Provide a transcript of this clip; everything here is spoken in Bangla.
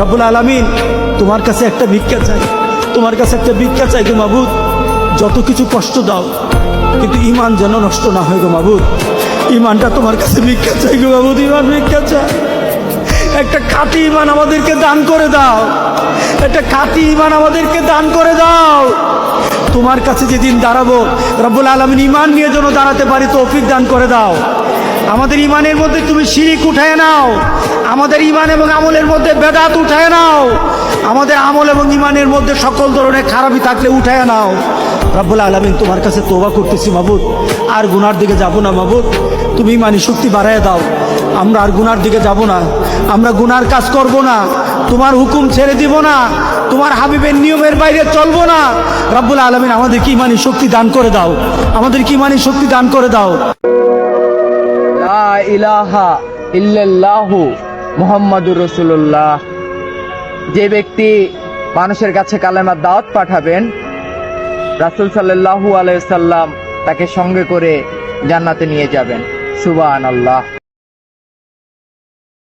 রব্বুল আলমিন, তোমার কাছে একটা ভিক্ষা চাই। তোমার কাছে একটা ভিক্ষা চাই গো যত কিছু কষ্ট দাও, কিন্তু ইমান যেন নষ্ট না হয় গো ইমানটা তোমার কাছে ভিক্ষা চাই গো ইমান ভিক্ষা চাই। একটা খাঁটি ইমান আমাদেরকে দান করে দাও। একটা খাঁটি ইমান আমাদেরকে দান করে দাও। তোমার কাছে যেদিন দাঁড়াবো, রব্বুল আলমিন ইমান নিয়ে যেন দাঁড়াতে পারি, তৌফিক দান করে দাও। আমাদের ইমানের মধ্যে তুমি শিরিক উঠায় নাও। আমাদের ইমান এবং আমলের মধ্যে বেদাত উঠায় নাও। আমাদের আমল এবং ইমানের মধ্যে সকল ধরনের খারাপই থাকলে উঠায় নাও। রব্বুল আলমিন তোমার কাছে তোবা করতেছি মাবুদ। আর গুনার দিকে যাব না মাবুদ। তুমি ইমানি শক্তি বাড়ায় দাও। আমরা আর গুনার দিকে যাব না। আমরা গুনার কাজ করব না। তোমার হুকুম ছেড়ে দিব না। তোমার হাবিবের নিয়মের বাইরে চলবো না। রব্বুল আলমিন আমাদের কি ইমানি শক্তি দান করে দাও। আমাদের কি ইমানি শক্তি দান করে দাও। ইলাহা ইল্লাল্লাহু মুহাম্মাদুর রসুল্লাহ যে ব্যক্তি মানুষের কাছে কালেমার দাওয়াত পাঠাবেন, রাসুল সাল্লাল্লাহু আলাইসাল্লাম তাকে সঙ্গে করে জান্নাতে নিয়ে যাবেন। সুবহানাল্লাহ।